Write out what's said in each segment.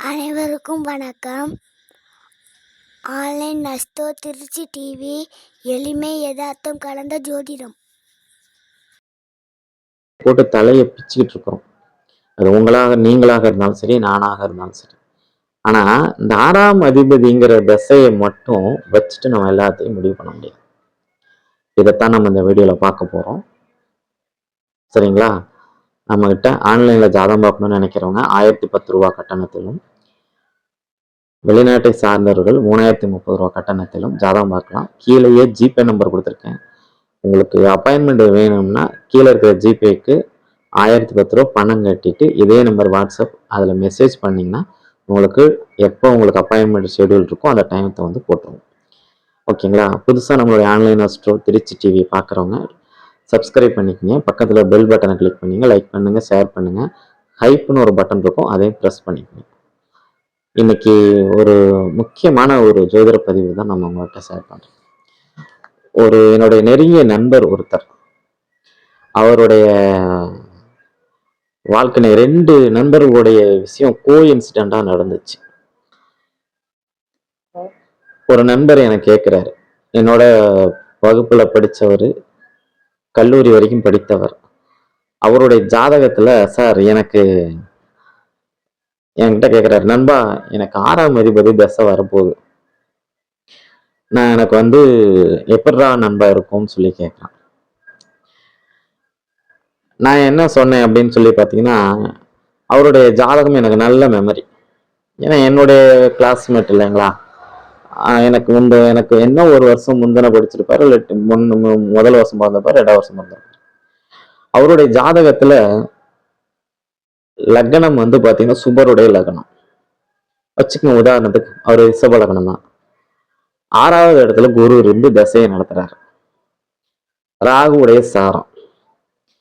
அனைவருக்கும் வணக்கம். Online நஸ்தோ Trichy TV எளிமை யதார்த்தம் கலந்த ஜோதிடம். போட்டு தலையை பிச்சுக்கிட்டு இருக்கிறோம். அது உங்களாக நீங்களாக இருந்தாலும் சரி நானாக இருந்தாலும் சரி. ஆனா இந்த ஆறாம் அதிபதிங்கிற திசையை மட்டும் வச்சுட்டு நம்ம எல்லாத்தையும் முடிவு பண்ண முடியாது இதைத்தான் நம்ம இந்த வீடியோல பார்க்க போறோம். சரிங்களா? நம்மகிட்ட ஆன்லைனில் ஜாதகம் பார்க்கணும்னு நினைக்கிறவங்க ஆயிரத்தி பத்து ரூபா கட்டணத்திலும் வெளிநாட்டை சார்ந்தவர்கள் மூணாயிரத்தி முப்பது ரூபா கட்டணத்திலும் ஜாதகம் பார்க்கலாம். கீழேயே ஜிபே நம்பர் கொடுத்துருக்கேன். உங்களுக்கு அப்பாயின்மெண்ட் வேணும்னா கீழே இருக்கிற ஜிபேக்கு ஆயிரத்தி பத்து ரூபா பணம் கட்டிட்டு இதே நம்பர் வாட்ஸ்அப் அதில் மெசேஜ் பண்ணிங்கன்னா உங்களுக்கு எப்போ உங்களுக்கு அப்பாயின்மெண்ட் ஷெடியூல் இருக்கோ அந்த டைமத்தை வந்து போட்டுருவோம். ஓகேங்களா புதுசாக நம்மளுடைய ஆன்லைன் அஸ்ட்ரோ திருச்சி டிவி பார்க்குறவங்க சப்ஸ்கிரைப் பண்ணிக்கங்க. பக்கத்தில் பெல் பட்டனை கிளிக் பண்ணிங்க லைக் பண்ணுங்கள் ஷேர் பண்ணுங்கள் ஹைப்னு ஒரு பட்டன் இருக்கும். அதையும் ப்ரெஸ் பண்ணிக்கங்க. இன்னைக்கு ஒரு முக்கியமான ஒரு ஜோதிட பதிவு தான் நம்ம உங்கள்கிட்ட ஷேர் பண்ணுறோம் ஒரு என்னுடைய நெருங்கிய நண்பர் ஒருத்தர். அவருடைய வாழ்க்கை ரெண்டு நண்பர்களுடைய விஷயம் கோ இன்சிடெண்ட்டாக நடந்துச்சு. ஒரு நண்பர் எனக்கு கேட்குறாரு என்னோட வகுப்பில் படித்தவர் கல்லூரி வரைக்கும் படித்தவர். அவருடைய ஜாதகத்துல சார் எனக்கு என்கிட்ட கேட்குறாரு நண்பா எனக்கு ஆறாம் அதிபதி தசை வரப்போகுது. நான் எனக்கு வந்து எப்படா நண்பா இருக்கும்னு சொல்லி கேட்குறான் நான் என்ன சொன்னேன் அப்படின்னு சொல்லி பார்த்தீங்கன்னா அவருடைய ஜாதகம் எனக்கு நல்ல மெமரி ஏன்னா என்னுடைய கிளாஸ்மேட் இல்லைங்களா? எனக்கு இந்த எனக்கு என்ன ஒரு வருஷம் முந்தின படிச்சிருப்பாரு இல்லாட்டி முன் மு- முதல் வருஷம் பிறந்தப்பாரு ரெண்டாவது வருஷம் பிறந்திருப்பாரு அவருடைய ஜாதகத்துல லக்னம் வந்து பார்த்தீங்கன்னா சுபருடைய லக்னம். வச்சுக்கோங்க உதாரணத்துக்கு அவர் ரிஷப லக்னம் தான். ஆறாவது இடத்துல குரு இருந்து தசையை நடத்துறாரு. ராகுவுடைய சாரம்.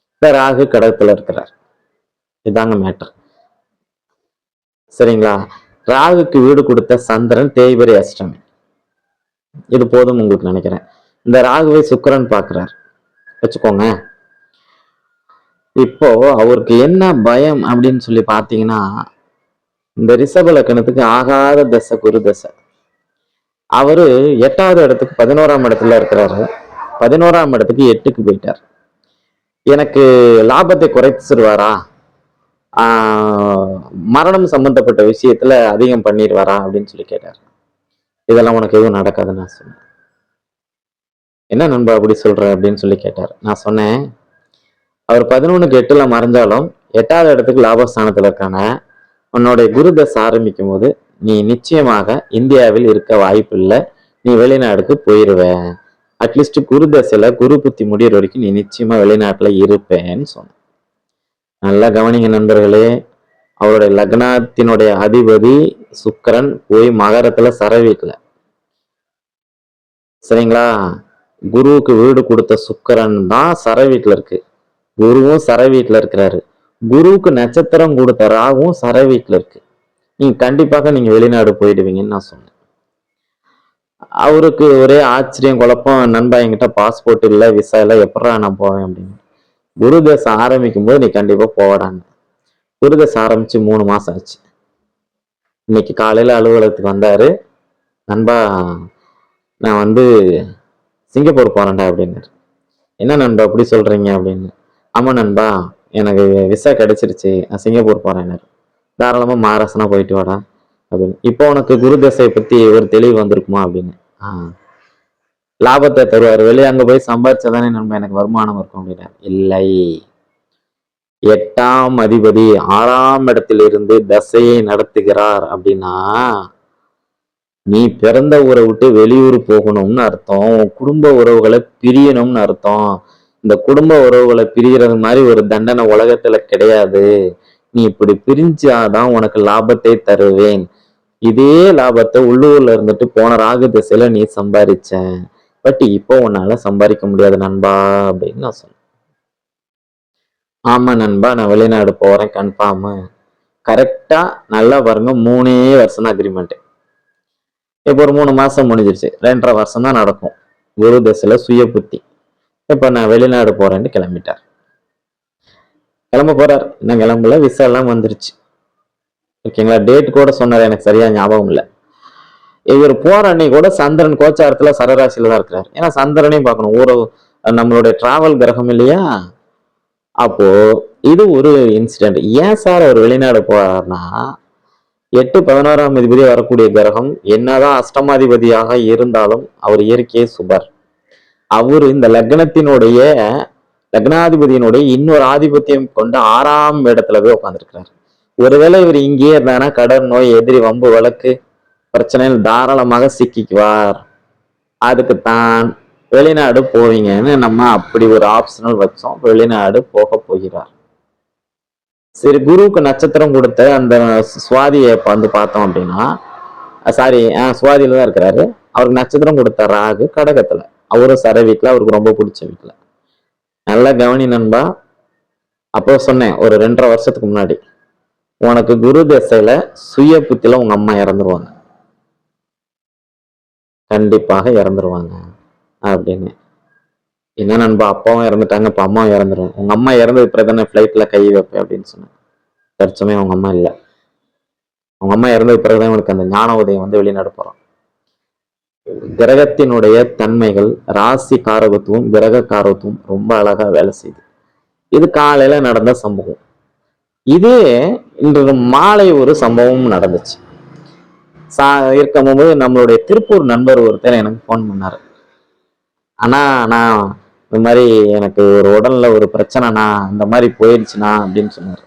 இந்த ராகு கடகத்துல இருக்கிறார். இதாங்க மேட்டர் சரிங்களா? ராகுக்கு வீடு கொடுத்த சந்திரன் தேய்பரி அஷ்டமி. இது போதும் உங்களுக்கு நினைக்கிறேன். இந்த ராகுவை சுக்கரன் பார்க்குறார். வச்சுக்கோங்க. இப்போ அவருக்கு என்ன பயம் அப்படின்னு சொல்லி பார்த்தீங்கன்னா இந்த ரிஷப லக்கணத்துக்கு ஆகாத தசை குரு தசை. அவரு எட்டாவது இடத்துக்கு பதினோராம் இடத்துல இருக்கிறாரு. பதினோராம் இடத்துக்கு எட்டுக்கு போயிட்டார். எனக்கு லாபத்தை குறைச்சிருவாரா? ஆஹ் மரணம் சம்பந்தப்பட்ட விஷயத்துல அதிகம் பண்ணிடுவாரா அப்படின்னு சொல்லி கேட்டார். இதெல்லாம் உனக்கு எதுவும் நடக்காதுன்னு நான் சொன்னேன். என்ன நண்பா அப்படி சொல்ற அப்படின்னு சொல்லி கேட்டார். நான் சொன்னேன் அவர் பதினொன்றுக்கு எட்டுல மறைஞ்சாலும் எட்டாவது இடத்துக்கு லாபஸ்தானத்தில் இருக்கான உன்னுடைய குரு தசை ஆரம்பிக்கும் போது நீ நிச்சயமாக இந்தியாவில் இருக்க வாய்ப்பு இல்லை நீ வெளிநாடுக்கு போயிருவ அட்லீஸ்ட் குரு தசையில குரு புத்தி முடியிற வரைக்கும் நீ நிச்சயமா வெளிநாட்டுல இருப்பேன்னு சொன்னேன். நல்லா கவனிங்க நண்பர்களே அவருடைய லக்னத்தினுடைய அதிபதி சுக்கரன் போய் மகரத்துல சரவிக்கல சரிங்களா? குருவுக்கு வீடு கொடுத்த சுக்கரன் தான் சர வீட்டுல இருக்கு. குருவும் சர வீட்டுல இருக்கிறாரு. குருவுக்கு நட்சத்திரம் கொடுத்த ராகுவும் சர வீட்டுல இருக்கு. நீங்க கண்டிப்பாக நீங்க வெளிநாடு போயிடுவீங்கன்னு நான் சொன்னேன். அவருக்கு ஒரே ஆச்சரியம் குழப்பம் நண்பா என்கிட்ட பாஸ்போர்ட் இல்லை விசா இல்லை எப்படா நான் போவேன் அப்படின்னு. குரு தேசம் ஆரம்பிக்கும் போது நீ கண்டிப்பா போவடான்னு குரு தேசம் ஆரம்பிச்சு மூணு மாசம் ஆச்சு. இன்னைக்கு காலையில அலுவலகத்துக்கு வந்தாரு. நண்பா நான் வந்து சிங்கப்பூர் போறேன்டா அப்படின்னாரு. என்ன நண்பா அப்படி சொல்றீங்க அப்படின்னு. ஆமா நண்பா எனக்கு விசா கிடைச்சிருச்சு நான் சிங்கப்பூர் போறேன்னாரு. தாராளமா மகாராஷ்டிரா போயிட்டு வாடா அப்படின்னு. இப்போ உனக்கு குரு தசையை பத்தி ஒரு தெளிவு வந்திருக்குமா அப்படின்னு. ஆ. லாபத்தை தருவார். வெளியே அங்கே போய் சம்பாரிச்சாதானே நண்பா எனக்கு வருமானம் இருக்கும் அப்படின்னா இல்லை. எட்டாம் அதிபதி ஆறாம் இடத்திலிருந்து தசையை நடத்துகிறார் அப்படின்னா நீ பிறந்த ஊரை விட்டு வெளியூர் போகணும்னு அர்த்தம் உன் குடும்ப உறவுகளை பிரியணும்னு அர்த்தம். இந்த குடும்ப உறவுகளை பிரிகிறது மாதிரி ஒரு தண்டனை உலகத்துல கிடையாது. நீ இப்படி பிரிஞ்சாதான் உனக்கு லாபத்தை தருவேன். இதே லாபத்தை உள்ளூர்ல இருந்துட்டு போன ராகு திசையில நீ சம்பாதிச்ச பட் இப்போ உன்னால சம்பாதிக்க முடியாது நண்பா அப்படின்னு நான் சொன்னேன் ஆமா நண்பா நான் வெளிநாடு போறேன் கன்ஃபார்மு கரெக்டா நல்லா பாருங்க மூணே வருஷம் தான் அக்ரிமெண்ட் இப்போ ஒரு மூணு மாசம் முடிஞ்சிருச்சு. ரெண்டரை வருஷம் தான் நடக்கும். குரு தசையில சுய புத்தி. இப்போ நான் வெளிநாடு போறேன்னு கிளம்பிட்டார். கிளம்ப போறார். இன்னும் கிளம்பல. விசா எல்லாம் வந்துருச்சு. ஓகேங்களா? டேட் கூட சொன்னார். எனக்கு சரியா ஞாபகம் இல்லை. இவர் போற அன்னைக்கு கூட சந்திரன் கோச்சாரத்துல சரராசியில தான் இருக்கிறார். ஏன்னா சந்திரனையும் பார்க்கணும். ஊர நம்மளுடைய டிராவல் கிரகம் இல்லையா? அப்போ இது ஒரு இன்சிடென்ட் ஏன் சார் அவர் வெளிநாடு போறாருன்னா எட்டு பதினோராம் அதிபதி வரக்கூடிய கிரகம் என்னதான் அஷ்டமாதிபதியாக இருந்தாலும் அவர் இயற்கையே சுபர். அவர் இந்த லக்னத்தினுடைய லக்னாதிபதியினுடைய இன்னொரு ஆதிபத்தியம் கொண்டு ஆறாம் இடத்துல போய் உட்காந்துருக்கிறார் ஒருவேளை இவர் இங்கேயே இருந்தானா கடன் நோய் எதிரி வம்பு வழக்கு பிரச்சனையில் தாராளமாக சிக்கிக்குவார். அதுக்கு தான் வெளிநாடு போவீங்கன்னு நம்ம அப்படி ஒரு ஆப்ஷனல் வச்சோம். வெளிநாடு போக போகிறார். சரி குருவுக்கு நட்சத்திரம் கொடுத்த அந்த சுவாதியை வந்து பார்த்தோம் அப்படின்னா சாரி சுவாதியில தான் இருக்கிறாரு. அவருக்கு நட்சத்திரம் கொடுத்த ராகு கடகத்துல. அவரும் சர வீட்டில் அவருக்கு ரொம்ப பிடிச்ச வீட்டில். நல்லா கவனி நண்பா. அப்போ சொன்னேன் ஒரு ரெண்டரை வருஷத்துக்கு முன்னாடி உனக்கு குரு தசையில சுய புத்தியில உங்க அம்மா இறந்துருவாங்க. கண்டிப்பாக இறந்துருவாங்க. அப்படின்னு. என்ன நண்பா அப்பாவும் இறந்துட்டாங்க இப்போ அம்மாவும் இறந்துடும் உங்க அம்மா இறந்தது பிறகு தானே ஃப்ளைட்ல கை வைப்பேன் அப்படின்னு சொன்னேன். தற்சமயம் அவங்க அம்மா இல்லை. அவங்க அம்மா இறந்தது பிறகுதான் உனக்கு அந்த ஞான உதயம் வந்து வெளிநாடு கிரகத்தினுடைய தன்மைகள் ராசி காரகத்துவம் கிரக காரகத்துவம் ரொம்ப அழகா வேலை செய்யுது. இது காலையில நடந்த சம்பவம். இதே இன்று மாலை ஒரு சம்பவம் நடந்துச்சு. சா இருக்கும்போது நம்மளுடைய திருப்பூர் நண்பர் ஒருத்தர் எனக்கு ஃபோன் பண்ணாரு. அண்ணா நான் இந்த மாதிரி எனக்கு ஒரு உடல்ல ஒரு பிரச்சனைண்ணா இந்த மாதிரி போயிடுச்சுண்ணா அப்படின்னு சொன்னார்.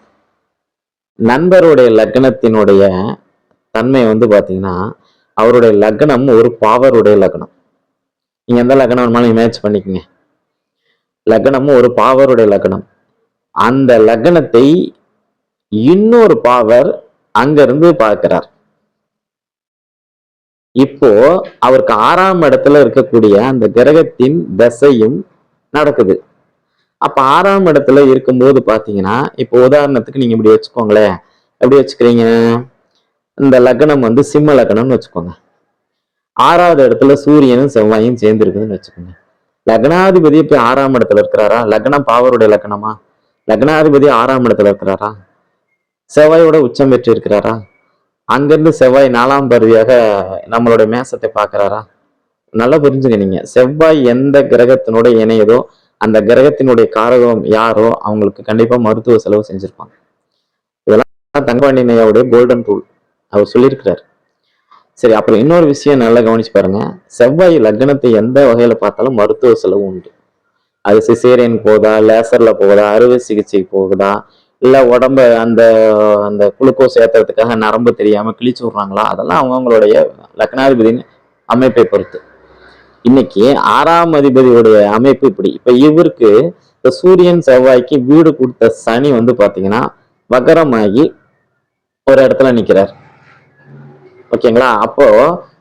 நண்பருடைய லக்னத்தினுடைய தன்மை வந்து பார்த்தீங்கன்னா அவருடைய லக்னம் ஒரு பாவருடைய லக்னம். நீங்கள் எந்த லக்னம் வேணுமாலும் இமேஜ் பண்ணிக்கங்க. லக்னமும் ஒரு பாவருடைய லக்னம். அந்த லக்னத்தை இன்னொரு பாவர் அங்கிருந்து பார்க்கிறார். இப்போ அவருக்கு ஆறாம் இடத்துல இருக்கக்கூடிய அந்த கிரகத்தின் தசையும் நடக்குது. அப்ப ஆறாம் இடத்துல இருக்கும்போது பாத்தீங்கன்னா இப்போ உதாரணத்துக்கு நீங்க இப்படி வச்சுக்கோங்களேன். எப்படி வச்சுக்கிறீங்க? இந்த லக்னம் வந்து சிம்ம லக்னம்னு வச்சுக்கோங்க. ஆறாவது இடத்துல சூரியனும் செவ்வாயும் சேர்ந்து இருக்குதுன்னு வச்சுக்கோங்க. லக்னாதிபதி இப்ப ஆறாம் இடத்துல இருக்கிறாரா? லக்னம் பாவருடைய லக்னமா? லக்னாதிபதி ஆறாம் இடத்துல இருக்கிறாரா? செவ்வாயோட உச்சம் பெற்று இருக்கிறாரா அங்கிருந்து செவ்வாய் நாலாம் பருவியாக நம்மளுடைய மேசத்தை பார்க்கறாரா? நல்லா புரிஞ்சுங்க நீங்கள் செவ்வாய் எந்த கிரகத்தினோட இணையதோ அந்த கிரகத்தினுடைய காரகம் யாரோ அவங்களுக்கு கண்டிப்பா மருத்துவ செலவு செஞ்சுருப்பாங்க. இதெல்லாம் தங்கபாண்டியனையாவுடைய கோல்டன் ரூல் அவர் சொல்லியிருக்கிறார். சரி அப்புறம் இன்னொரு விஷயம் நல்லா கவனிச்சு பாருங்க. செவ்வாய் லக்னத்தை எந்த வகையில பார்த்தாலும் மருத்துவ செலவு உண்டு. அது சிசேரியன் போகுதா லேசர்ல போகுதா அறுவை சிகிச்சை போகுதா இல்லை உடம்ப அந்த அந்த குளுக்கோஸ் ஏற்றுறதுக்காக நரம்பு தெரியாமல் கிழிச்சு விட்றாங்களா? அதெல்லாம் அவங்கவுங்களுடைய லக்னாதிபதியின் அமைப்பை பொறுத்து. இன்னைக்கு ஆறாம் அதிபதியுடைய அமைப்பு இப்படி. இப்போ இவருக்கு இந்த சூரியன் செவ்வாய்க்கு வீடு கொடுத்த சனி வந்து பார்த்தீங்கன்னா வக்கரமாகி ஒரு இடத்துல நிற்கிறார் ஓகேங்களா? அப்போ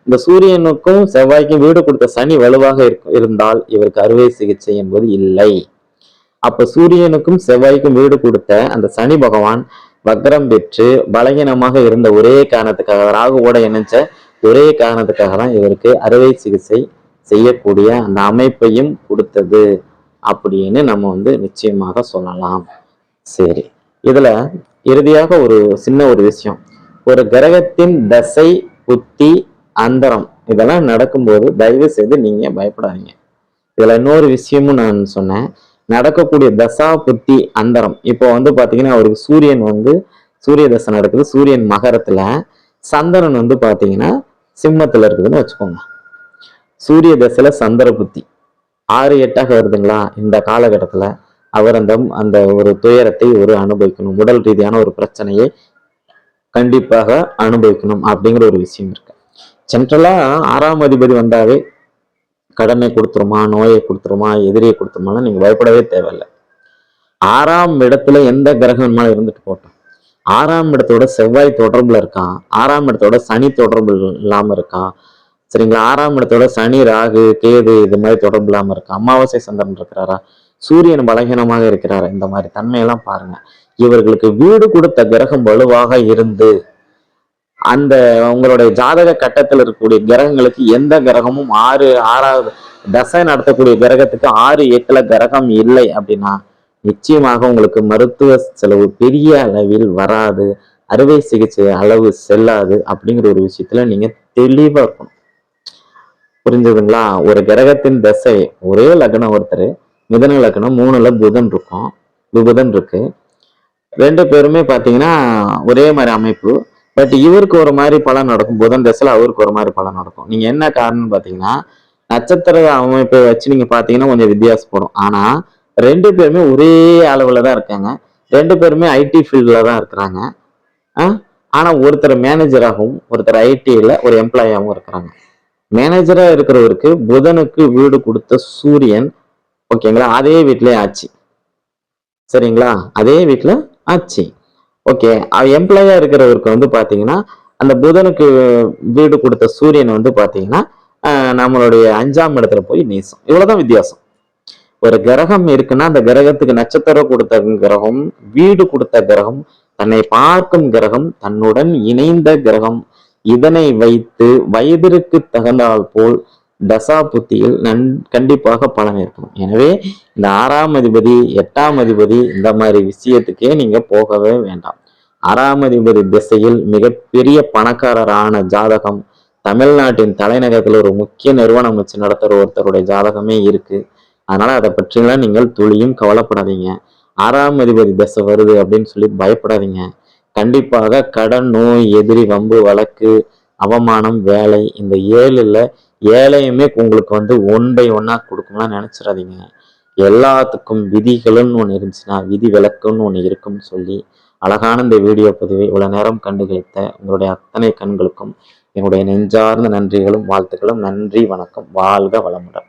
இந்த சூரியனுக்கும் செவ்வாய்க்கும் வீடு கொடுத்த சனி வலுவாக இருக்க- இருந்தால் இவருக்கு அறுவை சிகிச்சை என்பது இல்லை. அப்ப சூரியனுக்கும் செவ்வாய்க்கும் வீடு கொடுத்த அந்த சனி பகவான் வக்ரம் பெற்று பலகீனமாக இருந்த ஒரே காரணத்துக்காக ராகுவோட இணைஞ்ச ஒரே காரணத்துக்காக தான் இவருக்கு அறுவை சிகிச்சை செய்யக்கூடிய அந்த அமைப்பையும் கொடுத்தது அப்படின்னு நம்ம வந்து நிச்சயமாக சொல்லலாம். சரி இதுல இறுதியாக ஒரு சின்ன ஒரு விஷயம். ஒரு கிரகத்தின் தசை புத்தி அந்தரம் இதெல்லாம் நடக்கும்போது தயவு செய்து நீங்க பயப்படாதீங்க. இதுல இன்னொரு விஷயமும் நான் சொன்னேன். நடக்கக்கூடிய தசா புத்தி அந்தரம். இப்போ வந்து பார்த்தீங்கன்னா அவருக்கு சூரியன் வந்து சூரிய தசை நடக்குது சூரியன் மகரத்துல சந்திரன் வந்து பார்த்தீங்கன்னா சிம்மத்தில் இருக்குதுன்னு வச்சுக்கோங்க. சூரிய தசையில் சந்திர புத்தி. ஆறு எட்டாக வருதுங்களா? இந்த காலகட்டத்துல அவர் அந்த அந்த ஒரு துயரத்தை ஒரு அனுபவிக்கணும். உடல் ரீதியான ஒரு பிரச்சனையை கண்டிப்பாக அனுபவிக்கணும் அப்படிங்கிற ஒரு விஷயம் இருக்கு. சென்ட்ரலாக ஆறாம் அதிபதி வந்தாவே கடனை கொடுத்துருமா நோயை கொடுத்துருமா எதிரியை கொடுத்துருமான்னு நீங்க பயப்படவே தேவையில்லை. ஆறாம் இடத்துல எந்த கிரகம் இருந்துட்டு போட்டோம் ஆறாம் இடத்தோட செவ்வாய் தொடர்புல இருக்கான். ஆறாம் இடத்தோட சனி தொடர்பு இல்லாம இருக்கான். சரிங்களா? ஆறாம் இடத்தோட சனி ராகு கேது இது மாதிரி தொடர்பு இல்லாம இருக்கான் அமாவாசை சந்திரன் இருக்கிறாரா? சூரியன் பலகீனமாக இருக்கிறாரா? இந்த மாதிரி தன்மையெல்லாம் பாருங்க. இவர்களுக்கு வீடு கொடுத்த கிரகம் வலுவாக இருந்து அந்த உங்களுடைய ஜாதக கட்டத்தில் இருக்கக்கூடிய கிரகங்களுக்கு எந்த கிரகமும் ஆறு ஆறாவது தசை நடத்தக்கூடிய கிரகத்துக்கு ஆறு எட்டுல கிரகம் இல்லை அப்படின்னா நிச்சயமாக உங்களுக்கு மருத்துவ செலவு பெரிய அளவில் வராது. அறுவை சிகிச்சை அளவு செல்லாது அப்படிங்கிற ஒரு விஷயத்துல நீங்க தெளிவா இருக்கணும். புரிஞ்சதுங்களா? ஒரு கிரகத்தின் தசை ஒரே லக்னம் ஒருத்தர் மிதன லக்னம் மூணுல புதன் இருக்கும் புதன் இருக்கு. ரெண்டு பேருமே பாத்தீங்கன்னா ஒரே மாதிரி அமைப்பு. பட் இவருக்கு ஒரு மாதிரி பலன் நடக்கும் புதன் தசையில் அவருக்கு ஒரு மாதிரி பலன் நடக்கும். நீங்கள் என்ன காரணம்னு பார்த்தீங்கன்னா நட்சத்திர அமைப்பை வச்சு நீங்கள் பார்த்தீங்கன்னா கொஞ்சம் வித்தியாசப்படும். ஆனால் ரெண்டு பேருமே ஒரே அளவில் தான் இருக்காங்க. ரெண்டு பேருமே ஐடி ஃபீல்டில் தான் இருக்கிறாங்க. ஆ? ஒருத்தர் மேனேஜராகவும் ஒருத்தர் ஐடியில் ஒரு எம்ப்ளாயாகவும் இருக்கிறாங்க. மேனேஜராக இருக்கிறவருக்கு புதனுக்கு வீடு கொடுத்த சூரியன் ஓகேங்களா அதே வீட்டிலே ஆச்சு. சரிங்களா? அதே வீட்டில் ஆச்சு. ஓகே எம்ப்ளாயா இருக்கிறவருக்கு வந்து பாத்தீங்கன்னா அந்த புதனுக்கு வீடு கொடுத்த சூரியன் வந்து பாத்தீங்கன்னா நம்மளுடைய அஞ்சாம் இடத்துல போய் நீசம். இவ்வளவுதான் வித்தியாசம். ஒரு கிரகம் இருக்குன்னா அந்த கிரகத்துக்கு நட்சத்திரம் கொடுத்த கிரகம் வீடு கொடுத்த கிரகம் தன்னை பார்க்கும் கிரகம் தன்னுடன் இணைந்த கிரகம். இதனை வைத்து வயதிற்கு தகுந்தால் போல் தசா புத்தியில் நன் கண்டிப்பாக பலன் ஏற்படும் எனவே இந்த ஆறாம் அதிபதி எட்டாம் அதிபதி இந்த மாதிரி விஷயத்துக்கே நீங்க போகவே வேண்டாம். ஆறாம் அதிபதி திசையில் மிகப்பெரிய பணக்காரரான ஜாதகம் தமிழ்நாட்டின் தலைநகரத்தில் ஒரு முக்கிய நிறுவனம் வச்சு நடத்துகிற ஒருத்தருடைய ஜாதகமே இருக்கு. அதனால அதை பற்றிலாம் நீங்கள் துளியும் கவலைப்படாதீங்க. ஆறாம் அதிபதி தசை வருது அப்படின்னு சொல்லி பயப்படாதீங்க. கண்டிப்பாக கடன் நோய் எதிரி வம்பு வழக்கு அவமானம் வேலை இந்த ஏழுல ஏழையுமே உங்களுக்கு வந்து ஒன் பை ஒன்னாக கொடுக்கணும்னா நினச்சிடாதீங்க. எல்லாத்துக்கும் விதிகளுன்னு ஒன்று இருந்துச்சுன்னா விதி விளக்குன்னு ஒன்று இருக்கும்னு சொல்லி அழகான இந்த வீடியோ பதிவை இவ்வளோ நேரம் கண்டுகளித்த உங்களுடைய அத்தனை கண்களுக்கும் என்னுடைய நெஞ்சார்ந்த நன்றிகளும் வாழ்த்துக்களும் நன்றி வணக்கம் வாழ்க வளமுடன்.